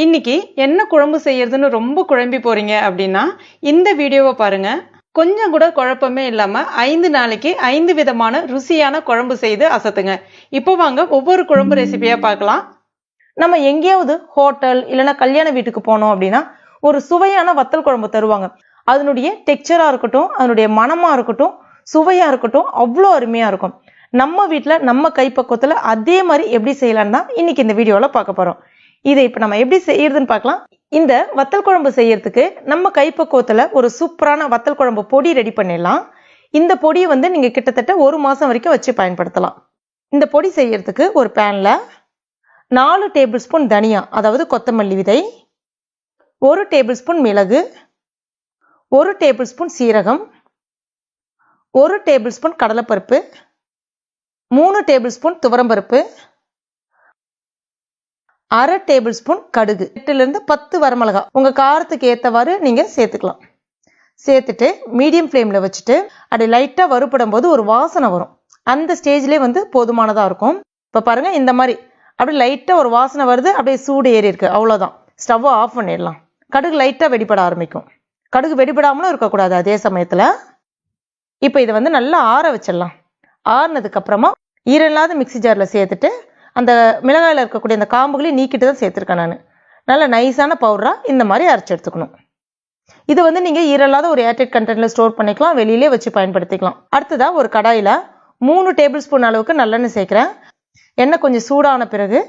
இன்னைக்கு என்ன குழம்பு செய்யறதுன்னு ரொம்ப குழம்பி போறீங்க அப்படின்னா இந்த வீடியோவை பாருங்க. கொஞ்சம் கூட குழப்பமே இல்லாம ஐந்து நாளைக்கு ஐந்து விதமான ருசியான குழம்பு செய்து அசத்துங்க. இப்போ வாங்க ஒவ்வொரு குழம்பு ரெசிபியா பார்க்கலாம். நம்ம எங்கேயாவது ஹோட்டல் இல்லைன்னா கல்யாண வீட்டுக்கு போனோம் அப்படின்னா ஒரு சுவையான வத்தல் குழம்பு தருவாங்க. அதனுடைய டெக்ஸ்சரா இருக்கட்டும் அதனுடைய மனமா இருக்கட்டும் சுவையா இருக்கட்டும் அவ்வளோ அருமையா இருக்கும். நம்ம வீட்டில் நம்ம கைப்பக்குவத்தில் அதே மாதிரி எப்படி செய்யலான்னு தான் இன்னைக்கு இந்த வீடியோவில் பார்க்க போகிறோம் இதை இப்போ நம்ம எப்படி செய்யறதுன்னு பார்க்கலாம். இந்த வத்தல் குழம்பு செய்யறதுக்கு நம்ம கைப்பக்குவத்தில் ஒரு சூப்பரான வத்தல் குழம்பு பொடி ரெடி பண்ணிடலாம். இந்த பொடியை வந்து நீங்கள் கிட்டத்தட்ட ஒரு மாதம் வரைக்கும் வச்சு பயன்படுத்தலாம். இந்த பொடி செய்யறதுக்கு ஒரு பேனில் நாலு டேபிள் ஸ்பூன் தனியா அதாவது கொத்தமல்லி விதை ஒரு டேபிள் ஸ்பூன் மிளகு ஒரு டேபிள் ஸ்பூன் சீரகம் ஒரு டேபிள் ஸ்பூன் கடலைப்பருப்பு மூணு டேபிள் ஸ்பூன் துவரம்பருப்பு அரை டேபிள் ஸ்பூன் கடுகு. எட்டுலேருந்து பத்து வரமிளகா. உங்கள் காரத்துக்கு ஏற்றவாறு நீங்கள் சேர்த்துக்கலாம். சேர்த்துட்டு மீடியம் ஃப்ளேமில் வச்சுட்டு அப்படி லைட்டாக வறுப்படும் போது ஒரு வாசனை வரும். அந்த ஸ்டேஜ்லேயே வந்து போதுமானதாக இருக்கும். இப்போ பாருங்கள் இந்த மாதிரி. அப்படி லைட்டாக ஒரு வாசனை வருது அப்படியே சூடு ஏறி இருக்கு. அவ்வளோதான் ஸ்டவ்வை ஆஃப் பண்ணிடலாம். கடுகு லைட்டாக வெடிப்பட ஆரம்பிக்கும். கடுகு வெடிபடாமலும் இருக்கக்கூடாது அதே சமயத்தில். இப்போ இதை வந்து நல்லா ஆற வச்சிடலாம். ஆறுனதுக்கப்புறமா ஈரல்லாத மிக்ஸி ஜாரில் சேர்த்துட்டு அந்த மிளகாயில் இருக்கக்கூடிய அந்த காம்புகளையும் நீக்கிட்டு தான் சேர்த்துருக்கேன் நான். நல்ல நைஸான பவுடராக இந்த மாதிரி அரைச்சி எடுத்துக்கணும். இது வந்து நீங்கள் ஈரல்லாத ஒரு ஏர்டைட் கண்டெய்னரில் ஸ்டோர் பண்ணிக்கலாம் வெளியிலே வச்சு பயன்படுத்திக்கலாம். அடுத்ததாக ஒரு கடாயில் மூணு டேபிள் ஸ்பூன் அளவுக்கு நல்லெண்ணெய் சேர்க்குறேன். எண்ணெய் கொஞ்சம் சூடான பிறகு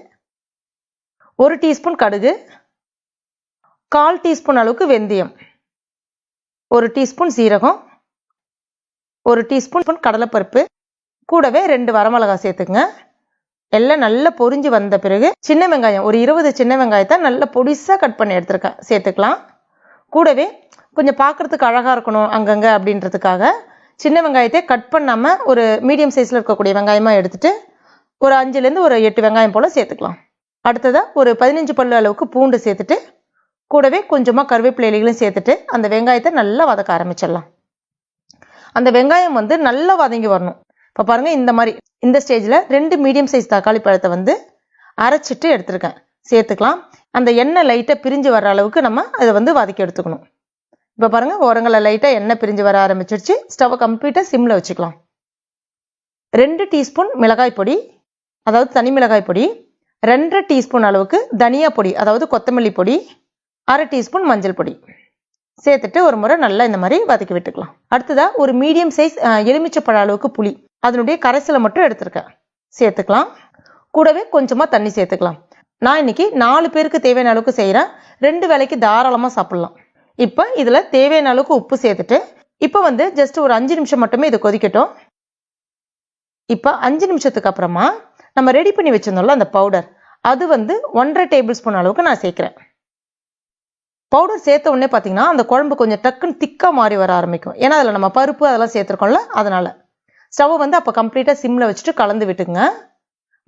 ஒரு டீஸ்பூன் கடுகு கால் டீஸ்பூன் அளவுக்கு வெந்தயம் ஒரு டீஸ்பூன் சீரகம் ஒரு டீஸ்பூன் கடலைப்பருப்பு கூடவே ரெண்டு வரமிளகாய் சேர்த்துக்குங்க. எல்லாம் நல்லா பொரிஞ்சு வந்த பிறகு சின்ன வெங்காயம் ஒரு இருபது சின்ன வெங்காயத்தை நல்லா பொடிசாக கட் பண்ணி எடுத்துருக்கேன் சேர்த்துக்கலாம். கூடவே கொஞ்சம் பார்க்குறதுக்கு அழகாக இருக்கணும் அங்கங்கே அப்படின்றதுக்காக சின்ன வெங்காயத்தை கட் பண்ணாமல் ஒரு மீடியம் சைஸில் இருக்கக்கூடிய வெங்காயமாக எடுத்துகிட்டு ஒரு அஞ்சுலேருந்து ஒரு எட்டு வெங்காயம் போல் சேர்த்துக்கலாம். அடுத்ததாக ஒரு பதினஞ்சு பல்லு அளவுக்கு பூண்டு சேர்த்துட்டு கூடவே கொஞ்சமாக கருவேப்பிலை இலைகளையும் சேர்த்துட்டு அந்த வெங்காயத்தை நல்லா வதக்க ஆரம்பிச்சிடலாம். அந்த வெங்காயம் வந்து நல்லா வதங்கி வரணும். இப்போ பாருங்கள் இந்த மாதிரி இந்த ஸ்டேஜில் ரெண்டு மீடியம் சைஸ் தக்காளி பழத்தை வந்து அரைச்சிட்டு எடுத்துருக்கேன். சேர்த்துக்கலாம். அந்த எண்ணெய் லைட்டாக பிரிஞ்சு வர அளவுக்கு நம்ம அதை வந்து வதக்கி எடுத்துக்கணும். இப்போ பாருங்கள் ஓரங்களில் லைட்டாக எண்ணெய் பிரிஞ்சு வர ஆரம்பிச்சிருச்சு. ஸ்டவ்வை கம்ப்ளீட்டாக சிம்மில் வச்சுக்கலாம். ரெண்டு டீஸ்பூன் மிளகாய் பொடி அதாவது தனி மிளகாய் பொடி ரெண்டரை டீஸ்பூன் அளவுக்கு தனியா பொடி அதாவது கொத்தமல்லி பொடி அரை டீஸ்பூன் மஞ்சள் பொடி. சேர்த்துட்டு ஒரு முறை நல்லா இந்த மாதிரி வதக்கி விட்டுக்கலாம். அடுத்ததாக ஒரு மீடியம் சைஸ் எலுமிச்சப்பழ அளவுக்கு புளி. அதனுடைய கரைசலை மட்டும் எடுத்திருக்கேன். சேர்த்துக்கலாம். கூடவே கொஞ்சமாக தண்ணி சேர்த்துக்கலாம். நான் இன்னைக்கு நாலு பேருக்கு தேவையான அளவுக்கு செய்கிறேன் ரெண்டு வேலைக்கு தாராளமாக சாப்பிட்லாம். இப்போ இதில் தேவையான அளவுக்கு உப்பு சேர்த்துட்டு இப்போ வந்து ஜஸ்ட் ஒரு அஞ்சு நிமிஷம் மட்டுமே இது கொதிக்கட்டும். இப்போ அஞ்சு நிமிஷத்துக்கு அப்புறமா நம்ம ரெடி பண்ணி வச்சிருந்தோம்ல அந்த பவுடர் அது வந்து ஒன்றரை டேபிள் ஸ்பூன் அளவுக்கு நான் சேர்க்குறேன். பவுடர் சேர்த்த உடனே பார்த்தீங்கன்னா அந்த குழம்பு கொஞ்சம் டக்குன்னு திக்காக மாறி வர ஆரம்பிக்கும். ஏன்னா அதில் நம்ம பருப்பு அதெல்லாம் சேர்த்துருக்கோம்ல அதனால். ஸ்டவ் வந்து அப்போ கம்ப்ளீட்டாக சிம்மில் வச்சுட்டு கலந்து விட்டுங்க.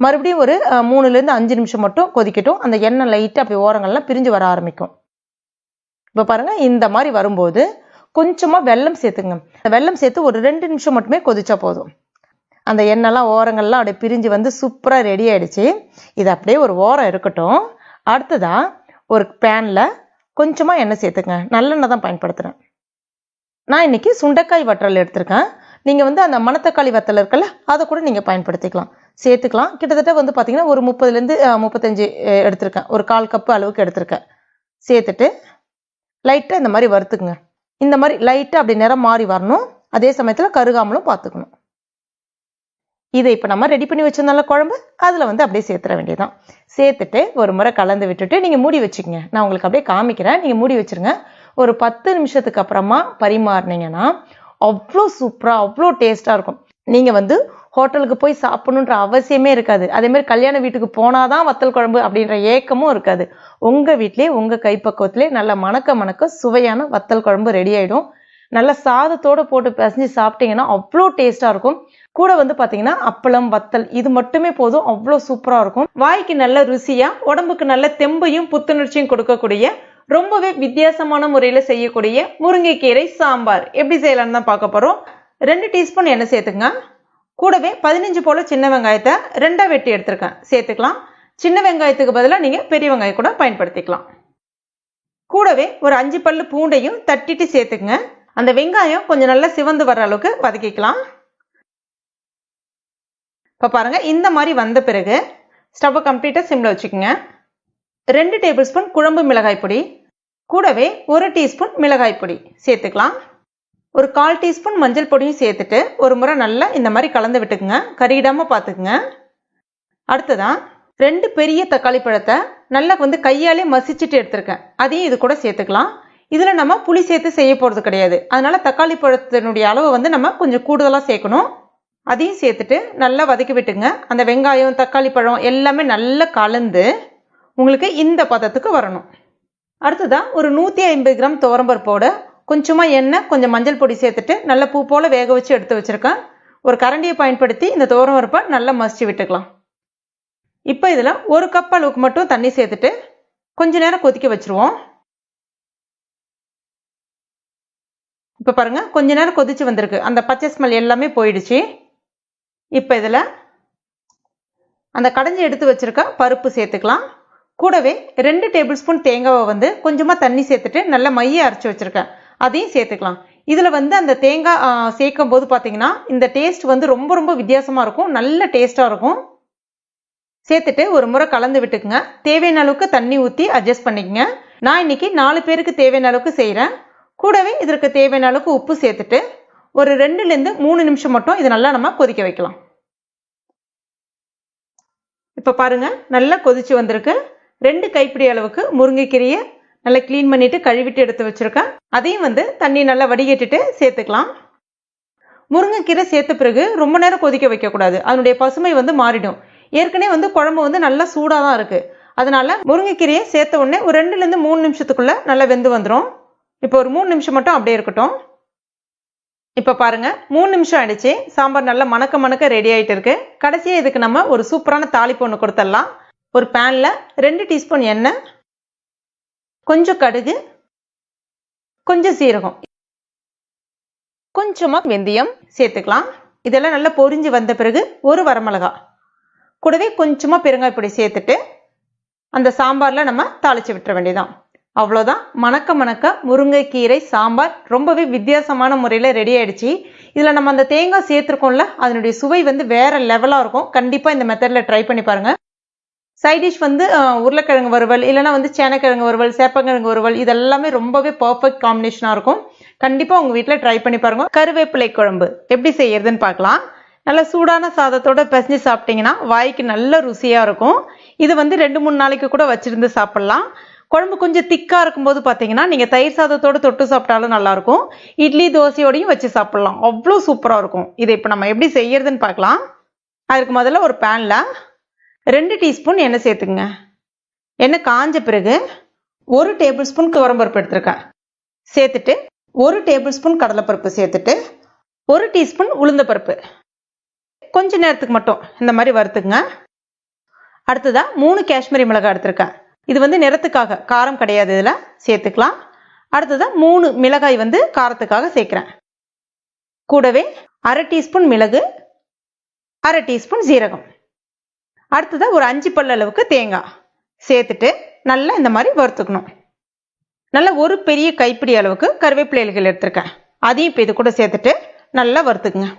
மறுபடியும் ஒரு மூணுலேருந்து அஞ்சு நிமிஷம் மட்டும் கொதிக்கட்டும். அந்த எண்ணெய் லைட்டாக அப்படி ஓரங்கள்லாம் பிரிஞ்சு வர ஆரம்பிக்கும். இப்போ பாருங்கள் இந்த மாதிரி வரும்போது கொஞ்சமாக வெல்லம் சேர்த்துங்க. வெல்லம் சேர்த்து ஒரு ரெண்டு நிமிஷம் மட்டுமே கொதிச்சா போதும். அந்த எண்ணெய்லாம் ஓரங்கள்லாம் அப்படியே பிரிஞ்சு வந்து சூப்பராக ரெடி ஆகிடுச்சு இது அப்படியே ஒரு ஓரம் இருக்கட்டும். அடுத்ததாக ஒரு பேனில் கொஞ்சமாக எண்ணெய் சேர்த்துங்க. நல்லெண்ணெய் தான் பயன்படுத்துகிறேன் நான் இன்னைக்கு சுண்டைக்காய் வற்றல் எடுத்திருக்கேன். நீங்கள் வந்து அந்த மணத்தக்காளி வத்தல் இருக்குல்ல அதை கூட நீங்கள் பயன்படுத்திக்கலாம். சேர்த்துக்கலாம். கிட்டத்தட்ட வந்து பார்த்தீங்கன்னா ஒரு முப்பதுலேருந்து முப்பத்தஞ்சு எடுத்திருக்கேன். ஒரு கால் கப்பு அளவுக்கு எடுத்திருக்கேன். சேர்த்துட்டு லைட்டாக இந்த மாதிரி வறுத்துக்குங்க. இந்த மாதிரி லைட்டாக அப்படி நிறம் மாறி வரணும். அதே சமயத்தில் கருகாமலும் பார்த்துக்கணும் இதை இப்போ நம்ம ரெடி பண்ணி வச்சிருந்தால குழம்பு அதில் வந்து அப்படியே சேர்த்துற வேண்டியதான் சேர்த்துட்டு ஒரு முறை கலந்து விட்டுட்டு நீங்கள் மூடி வச்சுக்கோங்க. நான் உங்களுக்கு அப்படியே காமிக்கிறேன். நீங்கள் மூடி வச்சுருங்க. ஒரு பத்து நிமிஷத்துக்கு அப்புறமா பரிமாறினீங்கன்னா அவ்வளோ சூப்பராக அவ்வளோ டேஸ்ட்டாக இருக்கும். நீங்கள் வந்து ஹோட்டலுக்கு போய் சாப்பிடணுன்ற அவசியமே இருக்காது. அதேமாதிரி கல்யாண வீட்டுக்கு போனாதான் வத்தல் குழம்பு அப்படின்ற ஏக்கமும் இருக்காது. உங்கள் வீட்டிலே உங்கள் கைப்பக்குவத்திலே நல்ல மணக்க மணக்க சுவையான வத்தல் குழம்பு ரெடி ஆகிடும் நல்ல சாதத்தோடு போட்டு பிசைஞ்சு சாப்பிட்டீங்கன்னா அவ்வளோ டேஸ்ட்டாக இருக்கும். கூட வந்து பார்த்தீங்கன்னா அப்பளம் வத்தல் இது மட்டுமே போதும். அவ்வளோ சூப்பராக இருக்கும். வாய்க்கு நல்ல ருசியா உடம்புக்கு நல்ல தெம்பையும் புத்துணர்ச்சியும் கொடுக்கக்கூடிய ரொம்பவே வித்தியாசமான முறையில் செய்யக்கூடிய முருங்கைக்கீரை சாம்பார். எப்படி செய்யலாம்னு தான் பார்க்க போகிறோம் ரெண்டு டீஸ்பூன் எண்ணெய் சேர்த்துங்க கூடவே பதினஞ்சு போல சின்ன வெங்காயத்தை ரெண்டாக வெட்டி எடுத்துருக்கேன். சேர்த்துக்கலாம். சின்ன வெங்காயத்துக்கு பதிலாக நீங்கள் பெரிய வெங்காயம் கூட பயன்படுத்திக்கலாம். கூடவே ஒரு அஞ்சு பல்லு பூண்டையும் தட்டிட்டு சேர்த்துக்குங்க. அந்த வெங்காயம் கொஞ்சம் நல்லா சிவந்து வர அளவுக்கு வதக்கிக்கலாம். இப்போ பாருங்க இந்த மாதிரி வந்த பிறகு ஸ்டவ்வை கம்ப்ளீட்டாக சிம்மில் வச்சுக்கோங்க. ரெண்டு டேபிள் ஸ்பூன் குழம்பு மிளகாய் பொடி கூடவே ஒரு டீஸ்பூன் மிளகாய் பொடி சேர்த்துக்கலாம். ஒரு கால் டீஸ்பூன் மஞ்சள் பொடியும் சேர்த்துட்டு ஒரு முறை நல்லா இந்த மாதிரி கலந்து விட்டுக்குங்க. கறியிடாமல் பார்த்துக்குங்க அடுத்ததான் ரெண்டு பெரிய தக்காளி பழத்தை நல்லா வந்து கையாலே மசிச்சுட்டு எடுத்திருக்கேன். அதையும் இது கூட சேர்த்துக்கலாம். இதில் நம்ம புளி சேர்த்து செய்ய போகிறது கிடையாது. அதனால தக்காளி பழத்தினுடைய அளவு வந்து நம்ம கொஞ்சம் கூடுதலாக சேர்க்கணும். அதையும் சேர்த்துட்டு நல்லா வதக்கி விட்டுங்க அந்த வெங்காயம் தக்காளி பழம் எல்லாமே நல்லா கலந்து உங்களுக்கு இந்த பதத்துக்கு வரணும். அடுத்ததான் ஒரு நூற்றி ஐம்பது கிராம் துவரம்பருப்போட கொஞ்சமாக எண்ணெய் கொஞ்சம் மஞ்சள் பொடி சேர்த்துட்டு நல்ல பூ போல் வேக வச்சு எடுத்து வச்சுருக்கேன். ஒரு கரண்டியை பயன்படுத்தி இந்த துவரம்பருப்பை நல்லா மசிச்சு விட்டுக்கலாம். இப்போ இதில் ஒரு கப் அளவுக்கு மட்டும் தண்ணி சேர்த்துட்டு கொஞ்ச நேரம் கொதிக்க வச்சுருவோம். இப்போ பாருங்க கொஞ்ச நேரம் கொதிச்சு வந்திருக்கு. அந்த பச்சை ஸ்மெல் எல்லாமே போயிடுச்சு. இப்போ இதில் அந்த கடைஞ்சி எடுத்து வச்சுருக்க பருப்பு சேர்த்துக்கலாம். கூடவே ரெண்டு டேபிள் ஸ்பூன் தேங்காவை வந்து கொஞ்சமாக தண்ணி சேர்த்துட்டு நல்லா மைய அரைச்சி வச்சுருக்கேன். அதையும் சேர்த்துக்கலாம். இதில் வந்து அந்த தேங்காய் சேர்க்கும் போது பார்த்தீங்கன்னா இந்த டேஸ்ட் வந்து ரொம்ப ரொம்ப வித்தியாசமாக இருக்கும். நல்ல டேஸ்ட்டாக இருக்கும். சேர்த்துட்டு ஒரு முறை கலந்து விட்டுக்குங்க. தேவையான அளவுக்கு தண்ணி ஊற்றி அட்ஜஸ்ட் பண்ணிக்கங்க. நான் இன்னைக்கு நாலு பேருக்கு தேவையான அளவுக்கு செய்கிறேன் கூடவே இதற்கு தேவையான அளவுக்கு உப்பு சேர்த்துட்டு ஒரு ரெண்டுலேருந்து மூணு நிமிஷம் மட்டும் இது நல்லா நம்ம கொதிக்க வைக்கலாம். இப்போ பாருங்கள் நல்லா கொதிச்சு வந்திருக்கு. ரெண்டு கைப்பிடி அளவுக்கு முருங்கைக்கீரையை நல்லா க்ளீன் பண்ணிவிட்டு கழுவிட்டு எடுத்து வச்சுருக்கேன். அதையும் வந்து தண்ணி நல்லா வடிகட்டிட்டு சேர்த்துக்கலாம். முருங்கைக்கீரை சேர்த்த பிறகு ரொம்ப நேரம் கொதிக்க வைக்கக்கூடாது. அதனுடைய பசுமை வந்து மாறிடும். ஏற்கனவே வந்து குழம்பு வந்து நல்லா சூடாக தான் இருக்குது அதனால் முருங்கைக்கீரையை சேர்த்த உடனே ஒரு ரெண்டுலேருந்து மூணு நிமிஷத்துக்குள்ளே நல்லா வெந்து வந்துடும் இப்போ ஒரு மூணு நிமிஷம் மட்டும் அப்படியே இருக்கட்டும். இப்போ பாருங்க மூணு நிமிஷம் ஆயிடுச்சு. சாம்பார் நல்லா மணக்க மணக்க ரெடி ஆகிட்டு இருக்கு. கடைசியாக இதுக்கு நம்ம ஒரு சூப்பரான தாளிப்பு ஒன்று கொடுத்துடலாம். ஒரு பேனில் ரெண்டு டீஸ்பூன் எண்ணெய் கொஞ்சம் கடுகு கொஞ்சம் சீரகம். கொஞ்சமாக வெந்தயம் சேர்த்துக்கலாம். இதெல்லாம் நல்லா பொரிஞ்சு வந்த பிறகு ஒரு வரமிளகா. கூடவே கொஞ்சமாக பெருங்காய் பொடி சேர்த்துட்டு அந்த சாம்பாரில் நம்ம தாளிச்சு விட்டுற வேண்டியதான் அவ்வளோதான் மணக்க மணக்க முருங்கைக்கீரை சாம்பார் ரொம்பவே வித்தியாசமான முறையில் ரெடி ஆயிடுச்சு. இதில் நம்ம அந்த தேங்காய் சேர்த்துருக்கோம்ல அதனுடைய சுவை வந்து வேறு லெவலாக இருக்கும். கண்டிப்பாக இந்த மெத்தடில் ட்ரை பண்ணி பாருங்கள் சைடிஷ் வந்து உருளைக்கிழங்கு வறுவல் இல்லைன்னா வந்து சேனக்கிழங்கு வறுவல் சேப்பங்கிழங்கு வறுவல் இதெல்லாமே ரொம்பவே பர்ஃபெக்ட் காம்பினேஷனாக இருக்கும். கண்டிப்பாக உங்கள் வீட்டில் ட்ரை பண்ணி பாருங்க. கருவேப்பிலை குழம்பு எப்படி செய்யறதுன்னு பார்க்கலாம் நல்லா சூடான சாதத்தோட பிசைஞ்சு சாப்பிட்டீங்கன்னா வாய்க்கு நல்ல ருசியாக இருக்கும். இது வந்து ரெண்டு மூணு நாளைக்கு கூட வச்சுருந்து சாப்பிட்லாம். குழம்பு கொஞ்சம் திக்காக இருக்கும்போது பார்த்தீங்கன்னா நீங்கள் தயிர் சாதத்தோட தொட்டு சாப்பிட்டாலும் நல்லாயிருக்கும். இட்லி தோசையோடையும் வச்சு சாப்பிட்லாம். அவ்வளோ சூப்பராக இருக்கும். இதை இப்போ நம்ம எப்படி செய்யறதுன்னு பார்க்கலாம் அதுக்கு முதல்ல ஒரு பேனில் ரெண்டு டீஸ்பூன் எண்ணெய் சேர்த்துக்குங்க. எண்ணெய் காஞ்ச பிறகு ஒரு டேபிள் ஸ்பூன் துவரம்பருப்பு எடுத்திருக்கேன். சேர்த்துட்டு ஒரு டேபிள் ஸ்பூன் கடலைப்பருப்பு சேர்த்துட்டு ஒரு டீஸ்பூன் உளுந்தப்பருப்பு. கொஞ்ச நேரத்துக்கு மட்டும் இந்த மாதிரி வறுத்துக்குங்க. அடுத்ததாக மூணு காஷ்மீரி மிளகாய் எடுத்திருக்கேன். இது வந்து நிறத்துக்காக காரம் கிடையாது இதில் சேர்த்துக்கலாம். அடுத்ததாக மூணு மிளகாய் வந்து காரத்துக்காக சேர்க்குறேன். கூடவே அரை டீஸ்பூன் மிளகு அரை டீஸ்பூன் சீரகம். அடுத்ததாக ஒரு அஞ்சு பல்ல அளவுக்கு தேங்காய் சேர்த்துட்டு நல்லா இந்த மாதிரி வறுத்துக்கணும். நல்லா ஒரு பெரிய கைப்பிடி அளவுக்கு கருவேப்பிலை எடுத்திருக்கேன். அதையும் இப்போ இது கூட சேர்த்துட்டு நல்லா வறுத்துக்குங்க.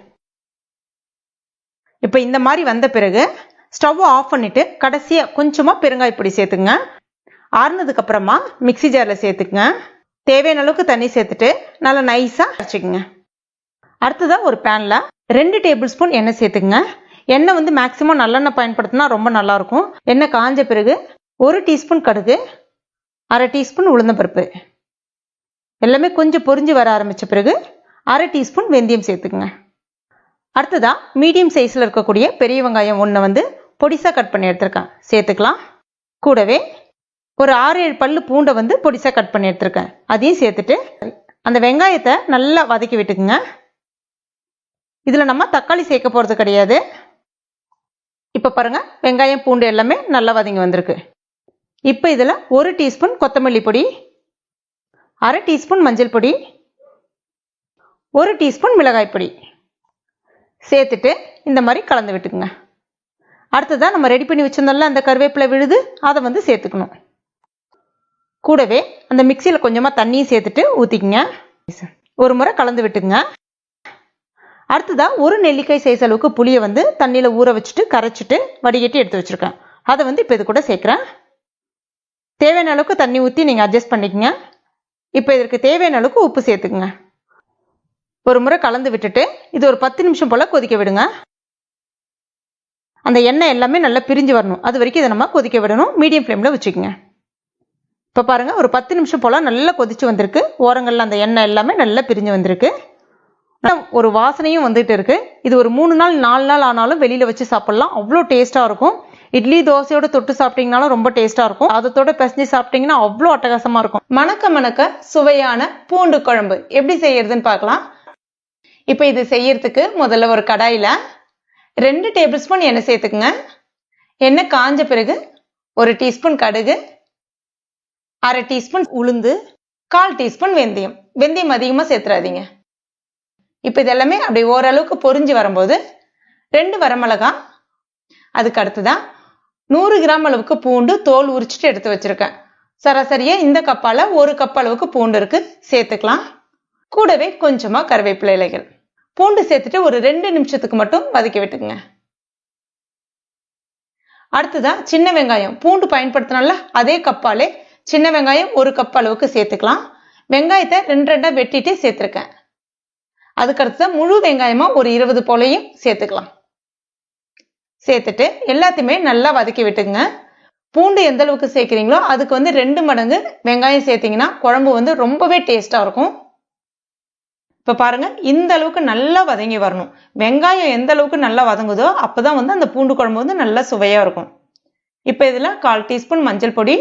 இப்போ இந்த மாதிரி வந்த பிறகு ஸ்டவ்வை ஆஃப் பண்ணிவிட்டு கடைசியாக கொஞ்சமாக பெருங்காய் பொடி சேர்த்துங்க ஆறுனதுக்கு அப்புறமா மிக்ஸி ஜாரில் சேர்த்துக்குங்க. தேவையான அளவுக்கு தண்ணி சேர்த்துட்டு நல்லா நைஸாக அரைச்சிக்கோங்க. அடுத்ததாக ஒரு பேனில் ரெண்டு டேபிள் ஸ்பூன் எண்ணெய் சேர்த்துக்குங்க. எண்ணெய் வந்து மேக்ஸிமம் நல்லெண்ணெய் பயன்படுத்தினா ரொம்ப நல்லாயிருக்கும். எண்ணெய் காஞ்ச பிறகு ஒரு டீஸ்பூன் கடுகு அரை டீஸ்பூன் உளுந்தம்பருப்பு. எல்லாமே கொஞ்சம் பொறிஞ்சு வர ஆரம்பித்த பிறகு அரை டீஸ்பூன் வெந்தயம் சேர்த்துக்குங்க. அடுத்ததாக மீடியம் சைஸில் இருக்கக்கூடிய பெரிய வெங்காயம் ஒன்று வந்து பொடிசாக கட் பண்ணி எடுத்திருக்கேன். சேர்த்துக்கலாம். கூடவே ஒரு ஆறு ஏழு பல்லு பூண்டை வந்து பொடிசாக கட் பண்ணி எடுத்திருக்கேன். அதையும் சேர்த்துட்டு அந்த வெங்காயத்தை நல்லா வதக்கி விட்டுக்குங்க. இதில் நம்ம தக்காளி சேர்க்க போகிறது கிடையாது. இப்போ பாருங்கள் வெங்காயம் பூண்டு எல்லாமே நல்லா வதங்கி வந்திருக்கு. இப்போ இதில் ஒரு டீஸ்பூன் கொத்தமல்லி பொடி அரை டீஸ்பூன் மஞ்சள் பொடி ஒரு டீஸ்பூன் மிளகாய் பொடி சேர்த்துட்டு இந்த மாதிரி கலந்து விட்டுக்குங்க. அடுத்ததாக நம்ம ரெடி பண்ணி வச்சிருந்தோம்ல அந்த கருவேப்பிலை விழுது அதை வந்து சேர்த்துக்கணும். கூடவே அந்த மிக்சியில் கொஞ்சமாக தண்ணியும் சேர்த்துட்டு ஊற்றிக்கங்க ஒரு முறை கலந்து விட்டுங்க அடுத்ததாக ஒரு நெல்லிக்காய் சைஸ் அளவுக்கு புளியை வந்து தண்ணியில் ஊற வச்சுட்டு கரைச்சிட்டு வடிகட்டி எடுத்து வச்சுருக்கேன். அதை வந்து இப்போ இது கூட சேர்க்குறேன். தேவையான அளவுக்கு தண்ணி ஊற்றி நீங்கள் அட்ஜஸ்ட் பண்ணிக்கங்க. இப்போ இதற்கு தேவையான அளவுக்கு உப்பு சேர்த்துக்குங்க. ஒரு முறை கலந்து விட்டுட்டு இது ஒரு பத்து நிமிஷம் போல் கொதிக்க விடுங்க. அந்த எண்ணெய் எல்லாமே நல்லா பிரிஞ்சு வரணும். அது வரைக்கும் இதை நம்ம கொதிக்க விடணும். மீடியம் ஃப்ளேமில் வச்சுக்கோங்க. இப்போ பாருங்கள் ஒரு பத்து நிமிஷம் போல் நல்லா கொதிச்சு வந்திருக்கு. ஓரங்களில் அந்த எண்ணெய் எல்லாமே நல்லா பிரிஞ்சு வந்திருக்கு. ஒரு வாசனையும் வந்துட்டு இருக்கு. இது ஒரு மூணு நாள் நாலு நாள் ஆனாலும் வெளியில வச்சு சாப்பிடலாம். அவ்வளோ டேஸ்டா இருக்கும். இட்லி தோசையோட தொட்டு சாப்பிட்டீங்கனாலும் ரொம்ப டேஸ்டா இருக்கும். அதோட பிசைஞ்சு சாப்பிட்டீங்கன்னா அவ்வளோ அட்டகாசமா இருக்கும். மணக்க மணக்க சுவையான பூண்டு குழம்பு. எப்படி செய்யறதுன்னு பார்க்கலாம். இப்போ இது செய்யறதுக்கு முதல்ல ஒரு கடாயில ரெண்டு டேபிள் ஸ்பூன் எண்ணெய் சேர்த்துக்குங்க. எண்ணெய் காஞ்ச பிறகு ஒரு டீஸ்பூன் கடுகு அரை டீஸ்பூன் உளுந்து கால் டீஸ்பூன் வெந்தயம். வெந்தயம் அதிகமாக சேர்த்துறாதீங்க. இப்போ இதெல்லாமே அப்படி ஓரளவுக்கு பொறிஞ்சு வரும்போது ரெண்டு வரமிளகா அதுக்கு அடுத்துதான் நூறு கிராம் அளவுக்கு பூண்டு தோல் உரிச்சிட்டு எடுத்து வச்சிருக்கேன். சராசரியா இந்த கப்பால ஒரு கப் அளவுக்கு பூண்டு இருக்கு. சேர்த்துக்கலாம். கூடவே கொஞ்சமா கருவேப்பிலை இலைகள். பூண்டு சேர்த்துட்டு ஒரு ரெண்டு நிமிஷத்துக்கு மட்டும் வதக்கி விட்டுக்குங்க. அடுத்ததா சின்ன வெங்காயம். பூண்டு பயன்படுத்தினால அதே கப்பாலே சின்ன வெங்காயம் ஒரு கப் அளவுக்கு சேர்த்துக்கலாம். வெங்காயத்தை ரெண்டு ரெண்டாக வெட்டிட்டு சேர்த்துருக்கேன். அதுக்கடுத்து முழு வெங்காயமாக ஒரு இருபது போலையும் சேர்த்துக்கலாம். சேர்த்துட்டு எல்லாத்தையுமே நல்லா வதக்கி விட்டுங்க பூண்டு எந்த அளவுக்கு சேர்க்குறீங்களோ அதுக்கு வந்து ரெண்டு மடங்கு வெங்காயம் சேர்த்தீங்கன்னா குழம்பு வந்து ரொம்பவே டேஸ்ட்டாக இருக்கும். இப்போ பாருங்க இந்த அளவுக்கு நல்லா வதங்கி வரணும். வெங்காயம் எந்த அளவுக்கு நல்லா வதங்குதோ அப்போ தான் வந்து அந்த பூண்டு குழம்பு வந்து நல்லா சுவையாக இருக்கும். இப்போ இதில் கால் டீஸ்பூன் மஞ்சள் பொடி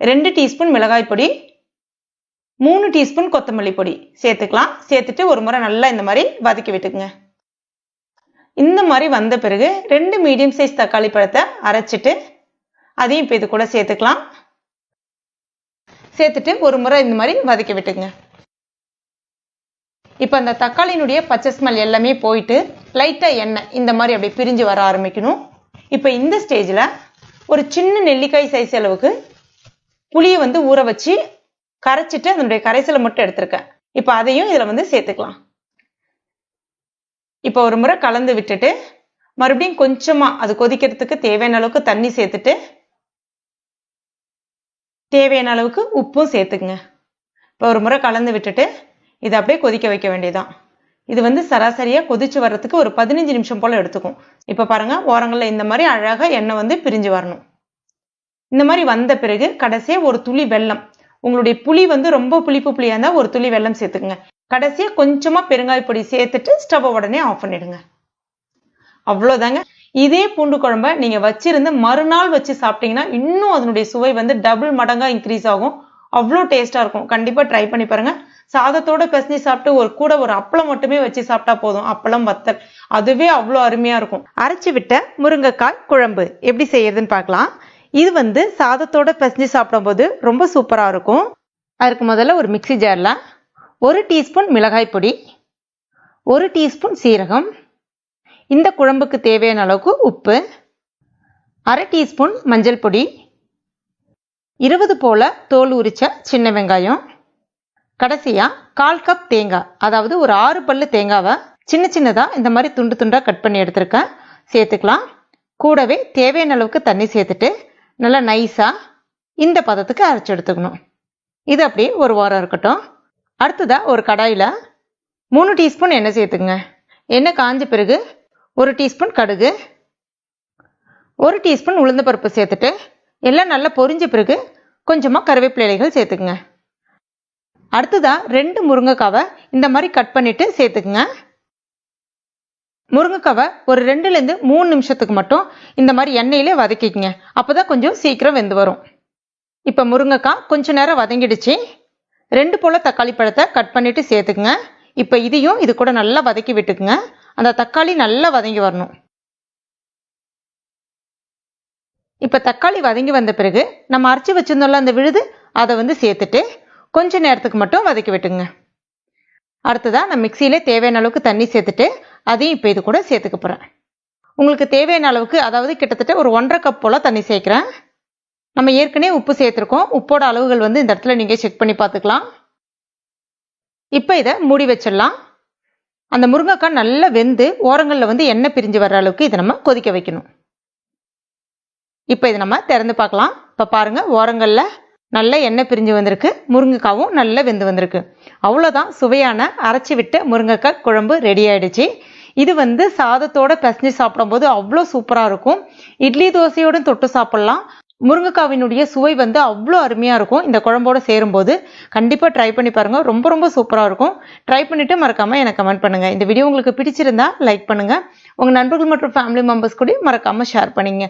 ரெண்டு டீஸ்பூன் மிளகாய் பொடி மூணு டீஸ்பூன் கொத்தமல்லி பொடி சேர்த்துக்கலாம். சேர்த்துட்டு ஒரு முறை நல்லா இந்த மாதிரி வதக்கி விட்டுக்குங்க. இந்த மாதிரி வந்த பிறகு ரெண்டு மீடியம் சைஸ் தக்காளி பழத்தை அரைச்சிட்டு அதையும் இப்போ இது கூட சேர்த்துக்கலாம். சேர்த்துட்டு ஒரு முறை இந்த மாதிரி வதக்கி விட்டுங்க இப்போ அந்த தக்காளியினுடைய பச்சை ஸ்மெல் எல்லாமே போயிட்டு லைட்டாக எண்ணெய் இந்த மாதிரி அப்படியே பிரிஞ்சு வர ஆரம்பிக்கணும். இப்போ இந்த ஸ்டேஜில் ஒரு சின்ன நெல்லிக்காய் சைஸ் அளவுக்கு புளியை வந்து ஊற வச்சு கரைச்சிட்டு அதனுடைய கரைசலை மட்டும் எடுத்திருக்கேன். இப்போ அதையும் இதில் வந்து சேர்த்துக்கலாம். இப்போ ஒரு முறை கலந்து விட்டுட்டு மறுபடியும் கொஞ்சமாக அது கொதிக்கிறதுக்கு தேவையான அளவுக்கு தண்ணி சேர்த்துட்டு தேவையான அளவுக்கு உப்பும் சேர்த்துக்குங்க. இப்போ ஒரு முறை கலந்து விட்டுட்டு இதை அப்படியே கொதிக்க வைக்க வேண்டியதான் இது வந்து சராசரியாக கொதிச்சு வர்றதுக்கு ஒரு பதினஞ்சு நிமிஷம் போல் எடுத்துக்கும். இப்போ பாருங்கள் ஓரங்களில் இந்த மாதிரி அழகாக எண்ணெய் வந்து பிரிஞ்சு வரணும். இந்த மாதிரி வந்த பிறகு கடைசியாக ஒரு துளி வெல்லம் உங்களுடைய புளி வந்து ரொம்ப புளிப்பு புளியாக இருந்தால் ஒரு துளி வெல்லம் சேர்த்துக்குங்க. கடைசியாக கொஞ்சமாக பெருங்காய பொடி சேர்த்துட்டு ஸ்டவ் உடனே ஆஃப் பண்ணிடுங்க. அவ்வளோதாங்க. இதே பூண்டு குழம்ப நீங்கள் வச்சிருந்து மறுநாள் வச்சு சாப்பிட்டீங்கன்னா இன்னும் அதனுடைய சுவை வந்து டபுள் மடங்கா இன்க்ரீஸ் ஆகும். அவ்வளோ டேஸ்ட்டாக இருக்கும். கண்டிப்பாக ட்ரை பண்ணி பாருங்க. சாதத்தோட பிசைஞ்சு சாப்பிட்டு ஒரு கூட ஒரு அப்பளம் மட்டுமே வச்சு சாப்பிட்டா போதும். அப்பளம் வத்தல். அதுவே அவ்வளோ அருமையாக இருக்கும். அரைச்சி விட்ட முருங்கைக்காய் குழம்பு எப்படி செய்யறதுன்னு பார்க்கலாம். இது வந்து சாதத்தோட பிசைஞ்சு சாப்பிடும்போது ரொம்ப சூப்பராக இருக்கும். அதுக்கு முதல்ல ஒரு மிக்சி ஜாரில் ஒரு டீஸ்பூன் மிளகாய் பொடி ஒரு டீஸ்பூன் சீரகம் இந்த குழம்புக்கு தேவையான அளவுக்கு உப்பு அரை டீஸ்பூன் மஞ்சள் பொடி இருபது போல தோல் உரிச்ச சின்ன வெங்காயம் கடைசியாக கால் கப் தேங்காய் அதாவது ஒரு ஆறு பல்லு தேங்காவை சின்ன சின்னதாக இந்த மாதிரி துண்டு துண்டாக கட் பண்ணி எடுத்திருக்கேன். சேர்த்துக்கலாம். கூடவே தேவையான அளவுக்கு தண்ணி சேர்த்துட்டு நல்லா நைஸாக இந்த பதத்துக்கு அரைச்சி எடுத்துக்கணும். இது அப்படியே ஒரு வாரம் இருக்கட்டும். அடுத்ததா ஒரு கடாயில் மூணு டீஸ்பூன் எண்ணெய் சேர்த்துக்குங்க. எண்ணெய் காஞ்ச பிறகு ஒரு டீஸ்பூன் கடுகு ஒரு டீஸ்பூன் உளுந்த பருப்பு சேர்த்துட்டு எல்லாம் நல்லா பொரிஞ்ச பிறகு கொஞ்சமாக கருவேப்பிலை இலைகள் சேர்த்துக்குங்க. அடுத்ததா ரெண்டு முருங்கைக்காவை இந்த மாதிரி கட் பண்ணிட்டு சேர்த்துக்குங்க. முருங்கைக்காவை ஒரு ரெண்டுலேருந்து மூணு நிமிஷத்துக்கு மட்டும் இந்த மாதிரி எண்ணெயிலே வதக்கிக்கங்க. அப்போதான் கொஞ்சம் சீக்கிரம் வெந்து வரும். இப்போ முருங்கைக்காய் கொஞ்ச நேரம் வதங்கிடுச்சு. ரெண்டு போல் தக்காளி பழத்தை கட் பண்ணிவிட்டு சேர்த்துக்குங்க. இப்போ இதையும் இது கூட நல்லா வதக்கி விட்டுக்குங்க. அந்த தக்காளி நல்லா வதங்கி வரணும். இப்போ தக்காளி வதங்கி வந்த பிறகு நம்ம அரைச்சி வச்சிருந்தோம்ல அந்த விழுது அதை வந்து சேர்த்துட்டு கொஞ்ச நேரத்துக்கு மட்டும் வதக்கி விட்டுங்க அடுத்ததாக நான் மிக்சியிலே தேவையான அளவுக்கு தண்ணி சேர்த்துட்டு அதையும் இப்போ இது கூட சேர்த்துக்க போகிறேன் உங்களுக்கு தேவையான அளவுக்கு அதாவது கிட்டத்தட்ட ஒரு ஒன்றரை கப் போல் தண்ணி சேர்க்குறேன். நம்ம ஏற்கனவே உப்பு சேர்த்துருக்கோம். உப்போட அளவுகள் வந்து இந்த இடத்துல நீங்கள் செக் பண்ணி பார்த்துக்கலாம். இப்போ இதை மூடி வச்சிடலாம். அந்த முருங்கைக்காய் நல்லா வெந்து ஓரங்களில் வந்து எண்ணெய் பிரிஞ்சு வர்ற அளவுக்கு இதை நம்ம கொதிக்க வைக்கணும். இப்போ இதை நம்ம திறந்து பார்க்கலாம். இப்போ பாருங்கள் ஓரங்களில் நல்ல எண்ணெய் பிரிஞ்சு வந்திருக்கு முருங்கைக்காவும் நல்லா வெந்து வந்திருக்கு. அவ்வளோதான் சுவையான அரைச்சி விட்ட முருங்கைக்காய் குழம்பு ரெடி ஆயிடுச்சு. இது வந்து சாதத்தோட பிசைஞ்சு சாப்பிடும்போது அவ்வளோ சூப்பராக இருக்கும். இட்லி தோசையோட தொட்டு சாப்பிட்லாம். முருங்கைக்காவினுடைய சுவை வந்து அவ்வளோ அருமையாக இருக்கும். இந்த குழம்போடு சேரும்போது கண்டிப்பாக ட்ரை பண்ணி பாருங்கள் ரொம்ப ரொம்ப சூப்பராக இருக்கும். ட்ரை பண்ணிவிட்டு மறக்காமல் எனக்கு கமெண்ட் பண்ணுங்கள் இந்த வீடியோ உங்களுக்கு பிடிச்சிருந்தா லைக் பண்ணுங்கள் உங்கள் நண்பர்கள் மற்றும் ஃபேமிலி மெம்பர்ஸ் கூட மறக்காமல் ஷேர் பண்ணிங்க.